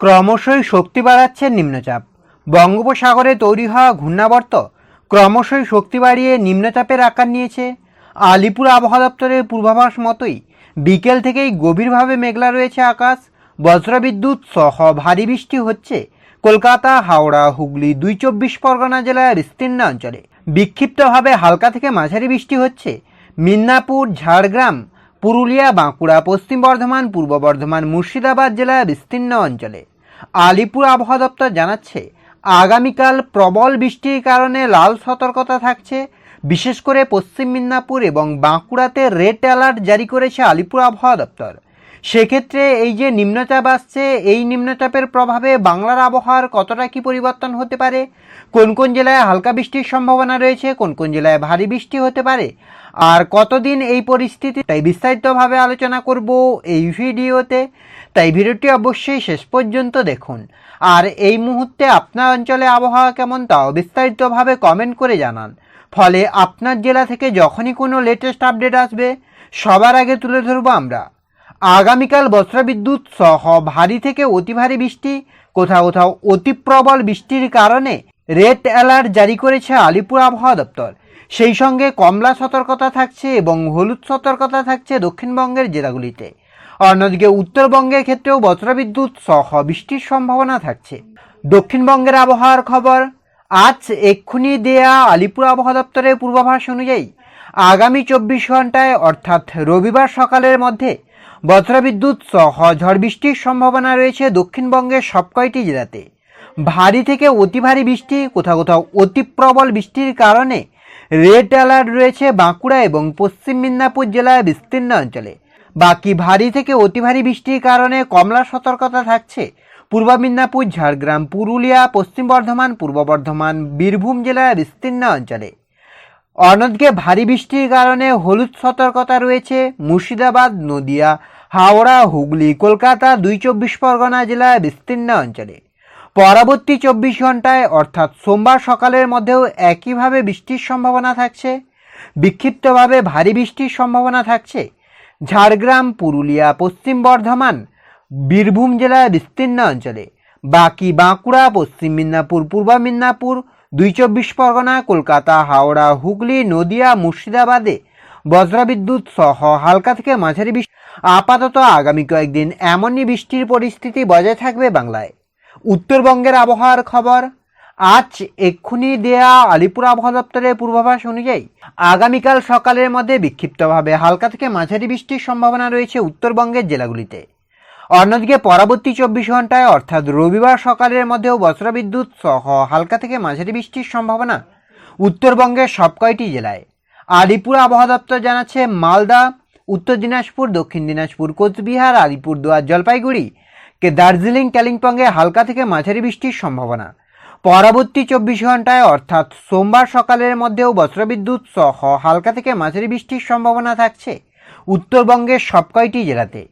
ক্রমশই শক্তি বাড়াচ্ছে নিম্নচাপ। বঙ্গোপসাগরে তৈরি হওয়া ঘূর্ণাবর্ত ক্রমশই শক্তি বাড়িয়ে নিম্নচাপের আকার নিয়েছে। আলিপুর আবহাওয়া দপ্তরের পূর্বাভাস মতোই বিকেল থেকেই গভীরভাবে মেঘলা রয়েছে আকাশ। বজ্রবিদ্যুৎ সহ ভারী বৃষ্টি হচ্ছে কলকাতা, হাওড়া, হুগলি, দুই চব্বিশ পরগনা জেলার বিস্তীর্ণ অঞ্চলে। বিক্ষিপ্তভাবে হালকা থেকে মাঝারি বৃষ্টি হচ্ছে। মিদনাপুর, ঝাড়গ্রাম পুরুলিয়া, বাঁকুড়া, পশ্চিম বর্ধমান, পূর্ব বর্ধমান, মুর্শিদাবাদ জেলার বিস্তীর্ণ অঞ্চলে। আলিপুর আবহাওয়া দপ্তর জানাচ্ছে, আগামীকাল প্রবল বৃষ্টির কারণে লাল সতর্কতা থাকছে। বিশেষ করে পশ্চিম মিদনাপুর এবং বাঁকুড়াতে রেড অ্যালার্ট জারি করেছে আলিপুর আবহাওয়া দপ্তর। সেক্ষেত্রে এই যে নিম্নচাপ আসছে, এই নিম্নচাপের প্রভাবে বাংলার আবহাওয়ার কতটা কি পরিবর্তন হতে পারে? কোন কোন জেলায় হালকা বৃষ্টির সম্ভাবনা রয়েছে? কোন কোন জেলায় ভারী বৃষ্টি হতে পারে? আর কতদিন এই পরিস্থিতি? তাই বিস্তারিতভাবে আলোচনা করব এই ভিডিওতে। তাই ভিডিওটি অবশ্যই শেষ পর্যন্ত দেখুন। আর এই মুহূর্তে আপনার অঞ্চলে আবহাওয়া কেমন তাও বিস্তারিতভাবে কমেন্ট করে জানান। ফলে আপনার জেলা থেকে যখনই কোনো লেটেস্ট আপডেট আসবে, সবার আগে তুলে ধরবো আমরা। আগামীকাল বজ্রবিদ্যুৎ সহ ভারী থেকে অতি ভারী বৃষ্টি, কোথাও কোথাও অতি প্রবল বৃষ্টির কারণে রেড অ্যালার্ট জারি করেছে আলিপুর আবহাওয়া দপ্তর। সেই সঙ্গে কমলা সতর্কতা থাকছে এবং হলুদ সতর্কতা থাকছে দক্ষিণবঙ্গের জেলাগুলিতে। অন্যদিকে উত্তরবঙ্গের ক্ষেত্রেও বজ্রবিদ্যুৎ সহ বৃষ্টির সম্ভাবনা থাকছে। দক্ষিণবঙ্গের আবহাওয়ার খবর, আজ এক্ষুনি দেয়া আলিপুর আবহাওয়া দপ্তরের পূর্বাভাস অনুযায়ী আগামী চব্বিশ ঘন্টায়, অর্থাৎ রবিবার সকালের মধ্যে বজ্রবিদ্যুৎ সহ ঝড় বৃষ্টির সম্ভাবনা রয়েছে দক্ষিণবঙ্গের সব কয়টি জেলাতে। ভারী থেকে অতি ভারী বৃষ্টি, কোথাও কোথাও অতি প্রবল বৃষ্টির কারণে রেড অ্যালার্ট রয়েছে বাঁকুড়া এবং পশ্চিম মিদনাপুর জেলার বিস্তীর্ণ অঞ্চলে। বাকি ভারী থেকে অতি ভারী বৃষ্টির কারণে কমলা সতর্কতা থাকছে পূর্ব মিদনাপুর, ঝাড়গ্রাম, পুরুলিয়া, পশ্চিম বর্ধমান, পূর্ব বর্ধমান, বীরভূম জেলার বিস্তীর্ণ অঞ্চলে। অন্যদিকে ভারী বৃষ্টির কারণে হলুদ সতর্কতা রয়েছে, মুর্শিদাবাদ, নদিয়া, হাওড়া, হুগলি, কলকাতা, দুই চব্বিশ পরগনা জেলার বিস্তীর্ণ অঞ্চলে। পরবর্তী চব্বিশ ঘন্টায় অর্থাৎ সোমবার সকালের মধ্যেও একইভাবে বৃষ্টির সম্ভাবনা থাকছে। বিক্ষিপ্তভাবে ভারী বৃষ্টির সম্ভাবনা থাকছে। ঝাড়গ্রাম, পুরুলিয়া, পশ্চিম বর্ধমান, বীরভূম জেলার বিস্তীর্ণ অঞ্চলে। বাকি বাঁকুড়া, পশ্চিম মিদনাপুর, পূর্ব মিদনাপুর দুই চব্বিশ পরগনা, কলকাতা, হাওড়া, হুগলি, নদিয়া, মুর্শিদাবাদে বজ্রবিদ্যুৎ সহ হালকা থেকে মাঝারি বৃষ্টি। আপাতত আগামী কয়েকদিন এমনই বৃষ্টির পরিস্থিতি বজায় থাকবে বাংলায়। উত্তরবঙ্গের আবহাওয়ার খবর, আজ এক্ষুনি দেয়া আলিপুর আবহাওয়া দপ্তরের পূর্বাভাস অনুযায়ী আগামীকাল সকালের মধ্যে বিক্ষিপ্তভাবে হালকা থেকে মাঝারি বৃষ্টির সম্ভাবনা রয়েছে উত্তরবঙ্গের জেলাগুলিতে। অন্যদিকে পরবর্তী চব্বিশ ঘন্টায়, অর্থাৎ রবিবার সকালের মধ্যেও বজ্রবিদ্যুৎ সহ হালকা থেকে মাঝারি বৃষ্টির সম্ভাবনা উত্তরবঙ্গের সব কয়টি জেলায়। আলিপুর আবহাওয়া দপ্তর জানাচ্ছে, মালদা, উত্তর দিনাজপুর, দক্ষিণ দিনাজপুর, কোচবিহার, আলিপুরদুয়ার, জলপাইগুড়ি কে দার্জিলিং কালিম্পংয়ে হালকা থেকে মাঝারি বৃষ্টির সম্ভাবনা। পরবর্তী চব্বিশ ঘন্টায়, অর্থাৎ সোমবার সকালের মধ্যেও বজ্রবিদ্যুৎ সহ হালকা থেকে মাঝারি বৃষ্টির সম্ভাবনা থাকছে উত্তরবঙ্গের সব কয়টি জেলাতে।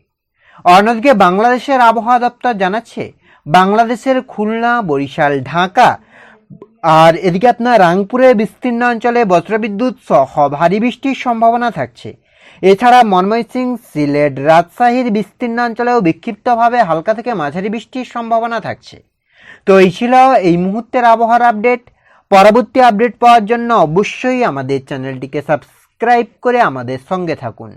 অন্যদিকে বাংলাদেশের আবহাওয়া দপ্তর জানাচ্ছে, বাংলাদেশের খুলনা, বরিশাল, ঢাকা আর এদিকে আপনার রাংপুরের বিস্তীর্ণ অঞ্চলে বজ্রবিদ্যুৎ সহ ভারী বৃষ্টির সম্ভাবনা থাকছে। এছাড়া ময়মনসিংহ, সিলেট, রাজশাহীর বিস্তীর্ণ অঞ্চলেও বিক্ষিপ্তভাবে হালকা থেকে মাঝারি বৃষ্টির সম্ভাবনা থাকছে। তো এই ছিল এই মুহূর্তের আবহাওয়ার আপডেট। পরবর্তী আপডেট পাওয়ার জন্য অবশ্যই আমাদের চ্যানেলটিকে সাবস্ক্রাইব করে আমাদের সঙ্গে থাকুন।